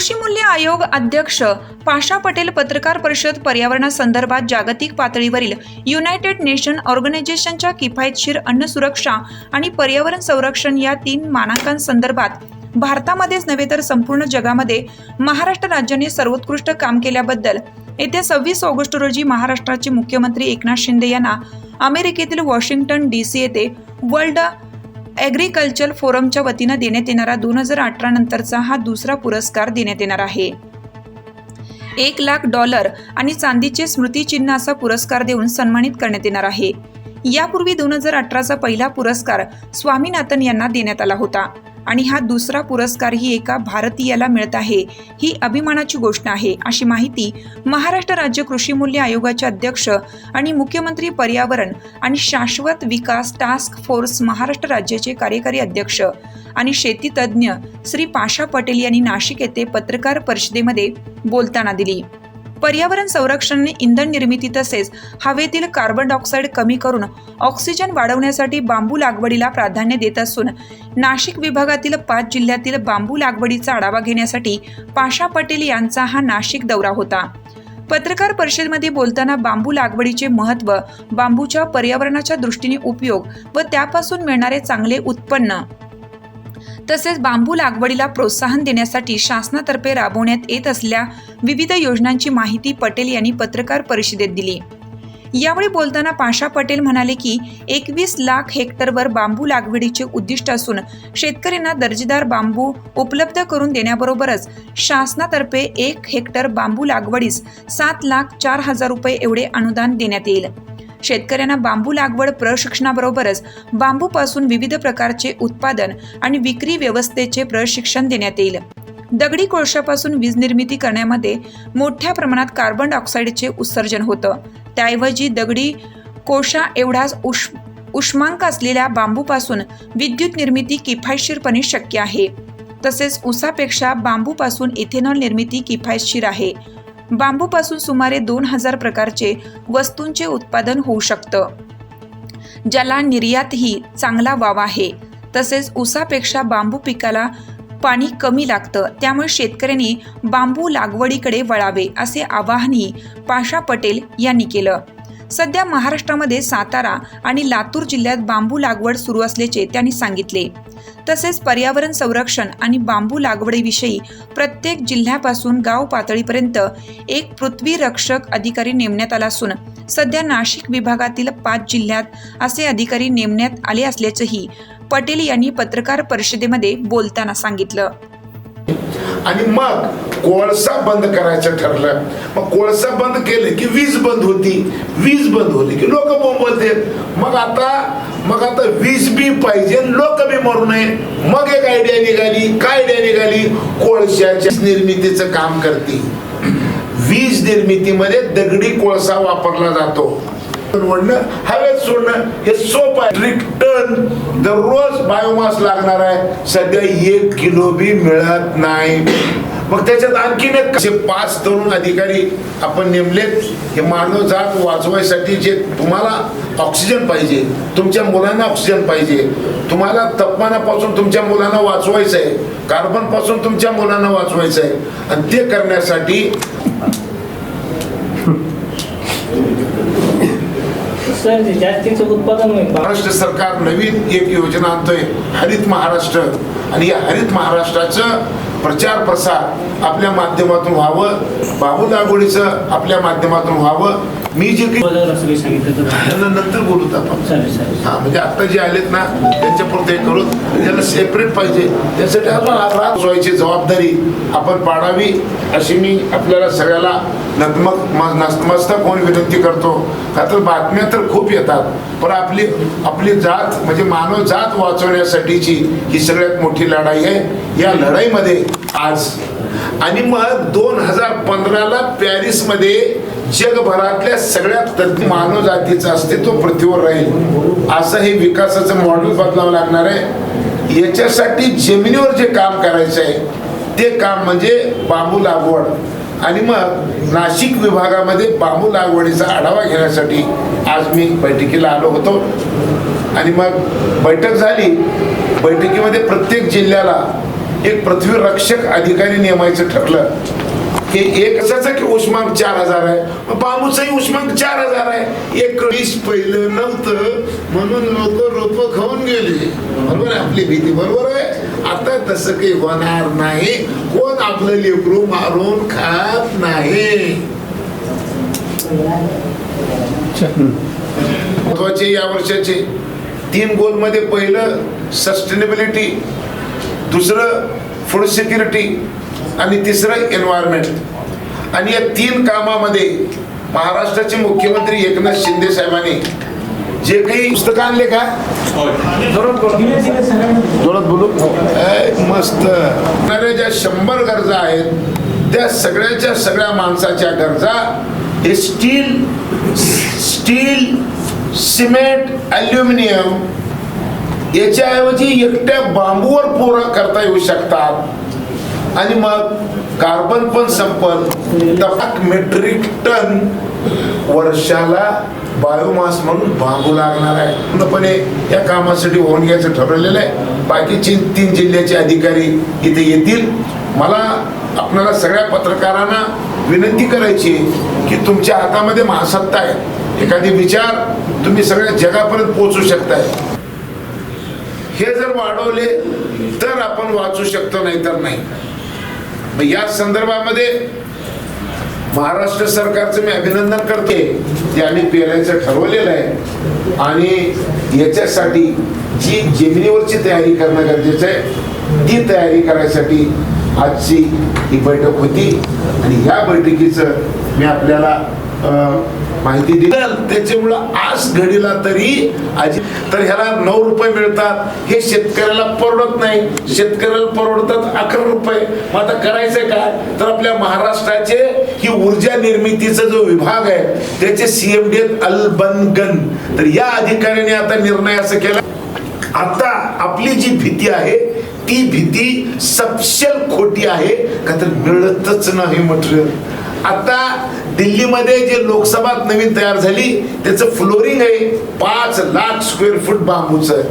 कृषी मूल्य आयोग अध्यक्ष पाशा पटेल पत्रकार परिषद पर्यावरणासंदर्भात जागतिक पातळीवरील युनायटेड नेशन ऑर्गनायझेशनच्या किफायतशीर अन्न सुरक्षा आणि पर्यावरण संरक्षण या तीन मानांकांसंदर्भात भारतामध्येच नव्हे तर संपूर्ण जगामध्ये महाराष्ट्र राज्याने सर्वोत्कृष्ट काम केल्याबद्दल येत्या सव्वीस ऑगस्ट रोजी महाराष्ट्राचे मुख्यमंत्री एकनाथ शिंदे यांना अमेरिकेतील वॉशिंग्टन डी सी येथे वर्ल्ड ॲग्रिकल्चर फोरमच्या वतीनं देण्यात येणारा दोन हजार अठरा नंतरचा हा दुसरा पुरस्कार देण्यात येणार आहे. एक लाख डॉलर आणि चांदीचे स्मृतिचिन्ह असा पुरस्कार देऊन सन्मानित करण्यात येणार आहे. यापूर्वी दोन हजार अठराचा पहिला पुरस्कार स्वामीनाथन यांना देण्यात आला होता. आणि हा दुसरा पुरस्कारही एका भारतीयाला मिळत आहे. ही अभिमानाची गोष्ट आहे अशी माहिती महाराष्ट्र राज्य कृषी मूल्य आयोगाचे अध्यक्ष आणि मुख्यमंत्री पर्यावरण आणि शाश्वत विकास टास्क फोर्स महाराष्ट्र राज्याचे कार्यकारी अध्यक्ष आणि शेती तज्ज्ञ श्री पाशा पटेल यांनी नाशिक येथे पत्रकार परिषदेमध्ये बोलताना दिली. पर्यावरण संरक्षणाने इंधन निर्मिती तसेच हवेतील कार्बन डायऑक्साईड कमी करून ऑक्सिजन वाढवण्यासाठी बांबू लागवडीला प्राधान्य देत असून नाशिक विभागातील पाच जिल्ह्यातील बांबू लागवडीचा आढावा घेण्यासाठी पाशा पटेल यांचा हा नाशिक दौरा होता. पत्रकार परिषदेमध्ये बोलताना बांबू लागवडीचे महत्त्व बांबूच्या पर्यावरणाच्या दृष्टीने उपयोग व त्यापासून मिळणारे चांगले उत्पन्न तसेच बांबू लागवडीला प्रोत्साहन देण्यासाठी शासनातर्फे राबवण्यात येत असल्या विविध योजनांची माहिती पटेल यांनी पत्रकार परिषदेत दिली. यावेळी बोलताना पाशा पटेल म्हणाले की एकवीस लाख हेक्टरवर बांबू लागवडीचे उद्दिष्ट असून शेतकऱ्यांना दर्जेदार बांबू उपलब्ध करून देण्याबरोबरच शासनातर्फे एक हेक्टर बांबू लागवडीस सात लाख चार हजार रुपये एवढे अनुदान देण्यात येईल. शेतकऱ्यांना बांबू लागवड प्रशिक्षणाबरोबरच बांबूपासून विविध प्रकारचे उत्पादन आणि विक्री व्यवस्थेचे प्रशिक्षण देण्यात येईल. दगडी कोळशापासून वीज निर्मिती करण्यामध्ये मोठ्या प्रमाणात कार्बन डायऑक्साईडचे उत्सर्जन होतं. त्याऐवजी दगडी कोळशा एवढाच उष उष्मांक असलेल्या बांबूपासून विद्युत निर्मिती किफायतशीरपणे शक्य आहे. तसेच उसापेक्षा बांबूपासून इथेनॉल निर्मिती किफायतशीर आहे. बांबूपासून सुमारे दोन हजार प्रकारचे वस्तूंचे उत्पादन होऊ शकतं. ज्याला निर्यातही चांगला वाव आहे. तसेच उसापेक्षा बांबू पिकाला पाणी कमी लागतं. त्यामुळे शेतकऱ्यांनी बांबू लागवडीकडे वळावे असे आवाहनही पाशा पटेल यांनी केलं. सध्या महाराष्ट्रामध्ये सातारा आणि लातूर जिल्ह्यात बांबू लागवड सुरू असल्याचे त्यांनी सांगितले. तसेच पर्यावरण संरक्षण आणि बांबू लागवडीविषयी प्रत्येक जिल्ह्यापासून गाव पातळीपर्यंत एक पृथ्वी रक्षक अधिकारी नेमण्यात आला असून सध्या नाशिक विभागातील पाच जिल्ह्यात असे अधिकारी नेमण्यात आले असल्याचंही पटेल यांनी पत्रकार परिषदेमध्ये बोलताना सांगितलं. आणि मग कोळसा बंद करायचं ठरलं. मग कोळसा बंद केलं की वीज बंद होती. वीज बंद होती की लोक बोंबलते. मग आता मग आता वीज बी पाहिजे लोक बी मरू नये. मग एक आयडिया निघाली. काय आयडिया निघाली? कोळशाच्या निर्मितीचं काम करते. वीज निर्मितीमध्ये दगडी कोळसा वापरला जातो. वडणं हवेत सोडणं हे सोपं आहे. रिटर्न दररोज बायोमास लागणार आहे. सध्या एक किलो बी मिळत नाही. मग त्याच्यात आणखीन एक असे पाच तरुण अधिकारी आपण नेमलेत हे मानव जात वाचवायसाठी जे तुम्हाला ऑक्सिजन पाहिजे तुमच्या मुलांना ऑक्सिजन पाहिजे. तुम्हाला तापमानापासून तुमच्या मुलांना वाचवायचं आहे कार्बनपासून तुमच्या मुलांना वाचवायचं आहे आणि ते करण्यासाठी सर ते जास्तीचं उत्पादन होईल बा- महाराष्ट्र सरकार नवीन एक योजना आणतोय हरित महाराष्ट्र. आणि या हरित महाराष्ट्राचं प्रचार प्रसार आपल्या माध्यमातून व्हावं बाबू लागवडीचं आपल्या माध्यमातून व्हावं. मी जे काही सांगितलं नंतर बोलूत आपण. हा म्हणजे आता जे आलेत ना त्यांच्या पुरते करून त्यांना सेपरेट पाहिजे. त्यासाठी आपण व्हायची जबाबदारी आपण पाडावी अशी मी आपल्याला सगळ्याला नतमक म- नतमस्तक होऊन विनंती करतो? का तर बातम्या तर खूप येतात पण आपली आपली जात म्हणजे मानव जात वाचवण्यासाठीची ही सगळ्यात मोठी लढाई आहे. या लढाईमध्ये आज आणि मग दोन हजार पंधराला पॅरिसमध्ये जगभरातल्या सगळ्यात मानव जातीचं अस्तित्व पृथ्वीवर राहील. असं हे विकासाचं मॉडेल बदलावं लागणार आहे. याच्यासाठी जमिनीवर जे काम करायचं आहे ते काम म्हणजे बांबू लागवड. आणि मग नाशिक विभागामध्ये बांबू लागवडीचा आढावा घेण्यासाठी आज मी बैठकीला आलो होतो. आणि मग बैठक झाली. बैठकीमध्ये प्रत्येक जिल्ह्याला एक पृथ्वी रक्षक अधिकारी नेमायचं ठरलं. की एक असाचं की उष्मांक चार हजार आहे. मग बांबूचंही उष्मांक चार हजार आहे. एक वीस पहिलं नव्हतं. म्हणून लोक रोप खाऊन गेले. बरोबर आहे आपली भीती बरोबर आहे. आता तसं काही होणार नाही. आपलं लेकरू मारून खात नाही. महत्त्वाचे या वर्षाचे तीन गोलमध्ये पहिलं सस्टेनेबिलिटी दुसरं फूड सिक्युरिटी आणि तिसरं एन्व्हायरमेंट आणि या तीन कामामध्ये महाराष्ट्राचे मुख्यमंत्री एकनाथ शिंदे साहेबांनी जे काही पुस्तकं आणले का? जोरात बोलू? मस्त. ज्या शंभर गरजा आहेत. त्या सगळ्याच्या सगळ्या माणसाच्या गरजा हे स्टील स्टील सिमेंट ॲल्युमिनियम याच्याऐवजी एकट्या बांबूवर पोरं करता येऊ शकतात. आणि मग कार्बन पण संपल. मेट्रिक टन वर्षाला बायोमास म्हणून बांबू लागणार आहे. पूर्णपणे या कामासाठी होऊन घ्यायचं ठरवलेलं आहे. बाकीचे तीन जिल्ह्याचे अधिकारी इथे येतील. मला आपल्याला सगळ्या पत्रकारांना विनंती करायची आहे की तुमच्या हातामध्ये महासत्ता आहे. एखादी विचार तुम्ही सगळ्या जगापर्यंत पोहोचू शकताय. हे जर वाढवले तर आपण वाचू शकतो नाही. तर नाही या संदर्भामध्ये महाराष्ट्र सरकारचं मी अभिनंदन करते ते आम्ही पेरायचं ठरवलेलं आहे. आणि याच्यासाठी जी जमिनीवरची तयारी करणं गरजेचं आहे ती तयारी करायसाठी आजची ही बैठक होती. आणि ह्या बैठकीचं मी आपल्याला माहिती दिली. त्याच्यामुळं आज घडीला तरी आजी तर ह्याला नऊ रुपये मिळतात. हे शेतकऱ्याला परवडत नाही. शेतकऱ्याला परवडतात अकरा रुपये. मग आता करायचंय काय? तर आपल्या महाराष्ट्राचे ही ऊर्जा निर्मितीचा जो विभाग आहे त्याचे सीएमडी डी अलबनगन तर या अधिकाऱ्याने आता निर्णय असं केला. आता आपली जी भीती आहे ती भीती सपशल खोटी आहे. का तर मिळतच नाही मटेरियल आता दिल्लीमध्ये जे लोकसभा नवीन तयार झाली त्याचं फ्लोरिंग आहे. पाच लाख स्क्वेअर फूट बांबूचं.